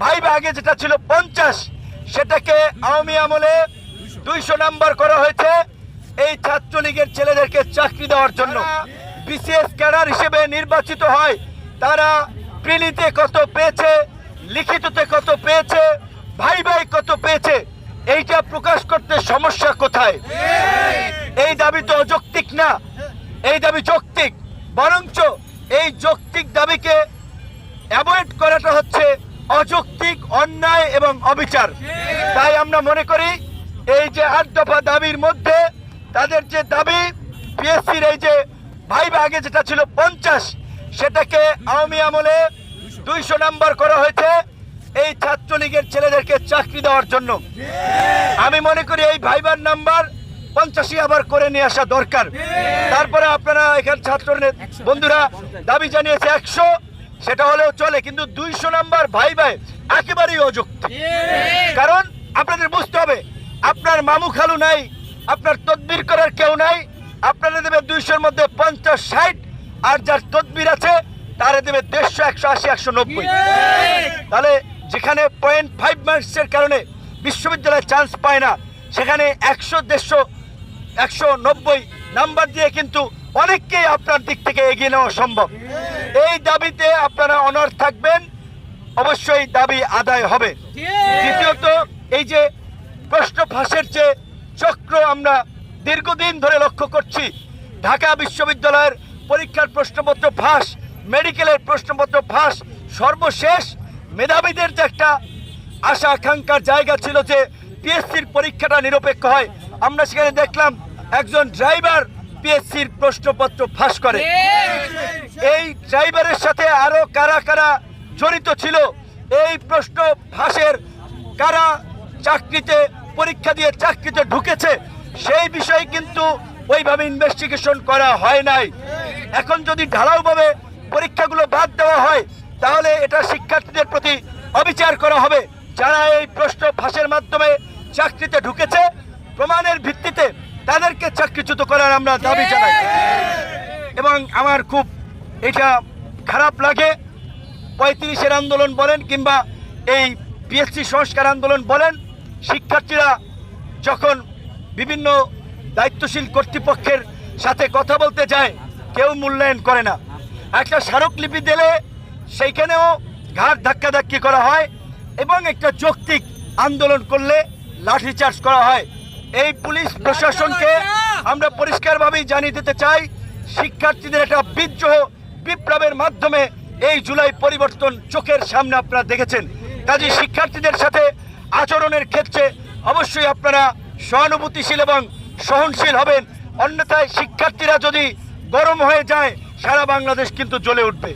Viva আগে যেটা ছিল পঞ্চাশ, সেটাকে আওয়ামী আমলে দুইশো নাম্বার করা হয়েছে এই ছাত্রলীগের ছেলেদেরকে চাকরি দেওয়ার জন্য। বিসিএস ক্যাডার হিসেবে নির্বাচিত হয়, তারা প্রিলিতে কত পেয়েছে, লিখিততে কত পেয়েছে ভাই ভাই কত পেয়েছে, এইটা প্রকাশ করতে সমস্যা কোথায়? এই দাবি তো অযৌক্তিক না, এই দাবি যৌক্তিক, বরঞ্চ এই যৌক্তিক দাবিকে অ্যাভয়েড করাটা হচ্ছে অযৌক্তিক অন্যায় এবং অবিচার। তাই আমরা মনে করি, এই যে আট দফা দাবির মধ্যে তাদের যে দাবি পিএসসির এই যে ভাইবা আগে যেটা ছিল পঞ্চাশ, সেটাকে আওয়ামী আমলে দুইশো নাম্বার করা হয়েছে এই ছাত্রলীগের ছেলেদেরকে চাকরি দেওয়ার জন্য। আমি মনে করি এই ভাইবার নাম্বার পঞ্চাশি আবার করে নিয়ে আসা দরকার। তারপরে আপনারা এখানে ছাত্র বন্ধুরা, দাবি জানিয়েছে একশো সেটা হলেও চলে কিন্তু দুইশো নাম্বার ভাই ভাই একেবারেই অযুক্ত কারণ আপনাদের বুঝতে হবে আপনার মামু খালু নাই আপনার তদবির করার কেউ নাই আপনারা দেবে দুইশোর মধ্যে পঞ্চাশ ষাট আর যার তদবির আছে তারা দেবে দেড়শো একশো আশি একশো নব্বই। তাহলে যেখানে পয়েন্ট ফাইভ মার্কসের কারণে বিশ্ববিদ্যালয়ে চান্স পায় না সেখানে একশো দেড়শো একশো নব্বই নাম্বার দিয়ে কিন্তু অনেককেই আপনার দিক থেকে এগিয়ে নেওয়া সম্ভব। এই দাবিতে আপনারা অনর থাকবেন। অবশ্যই দাবি আদায় হবে। দ্বিতীয়ত এই যে প্রশ্ন ফাঁসের যে চক্র আমরা দীর্ঘদিন ধরে লক্ষ্য করছি ঢাকা বিশ্ববিদ্যালয়ের পরীক্ষার প্রশ্নপত্র ফাঁস মেডিকেলের প্রশ্নপত্র ফাঁস সর্বশেষ মেধাবীদের যে একটা আশা আকাঙ্ক্ষার জায়গা ছিল যে পিএসসির পরীক্ষাটা নিরপেক্ষ হয় আমরা সেখানে দেখলাম একজন ড্রাইভার পিএসসির প্রশ্নপত্র ফাঁস করে। এই ড্রাইভারের সাথে আরও কারা কারা জড়িত ছিল? এই প্রশ্ন ফাঁসের কারা চাকরিতে, পরীক্ষা দিয়ে চাকরিতে ঢুকেছে? সেই বিষয়ে কিন্তু ওইভাবে ইনভেস্টিগেশন করা হয় নাই। এখন যদি ঢালাওভাবে পরীক্ষাগুলো বাদ দেওয়া হয়, তাহলে এটা শিক্ষার্থীদের প্রতি অবিচার করা হবে। যারা এই প্রশ্ন ফাঁসের মাধ্যমে চাকরিতে ঢুকেছে, প্রমাণের ভিত্তিতে তাদেরকে চাকরিচ্যুত করার আমরা দাবি জানাই। এবং আমার খুব এটা খারাপ লাগে। পঁয়ত্রিশের আন্দোলন বলেন কিংবা এই পিএসসি সংস্কার আন্দোলন বলেন শিক্ষার্থীরা যখন বিভিন্ন দায়িত্বশীল কর্তৃপক্ষের সাথে কথা বলতে যায় কেউ মূল্যায়ন করে না। একটা স্মারকলিপি দিলে সেইখানেও ঘাট ধাক্কাধাক্কি করা হয় এবং একটা যৌক্তিক আন্দোলন করলে লাঠিচার্জ করা হয়। এই পুলিশ প্রশাসনকে আমরা পরিষ্কারভাবেই জানিয়ে দিতে চাই শিক্ষার্থীদের একটা বিদ্রোহ বিপ্লবের মাধ্যমে এই জুলাই পরিবর্তন চোখের সামনে আপনারা দেখেছেন। কাজে শিক্ষার্থীদের সাথে আচরণের ক্ষেত্রে অবশ্যই আপনারা সহানুভূতিশীল এবং সহনশীল হবেন। অন্যথায় শিক্ষার্থীরা যদি গরম হয়ে যায়, সারা বাংলাদেশ কিন্তু জ্বলে উঠবে।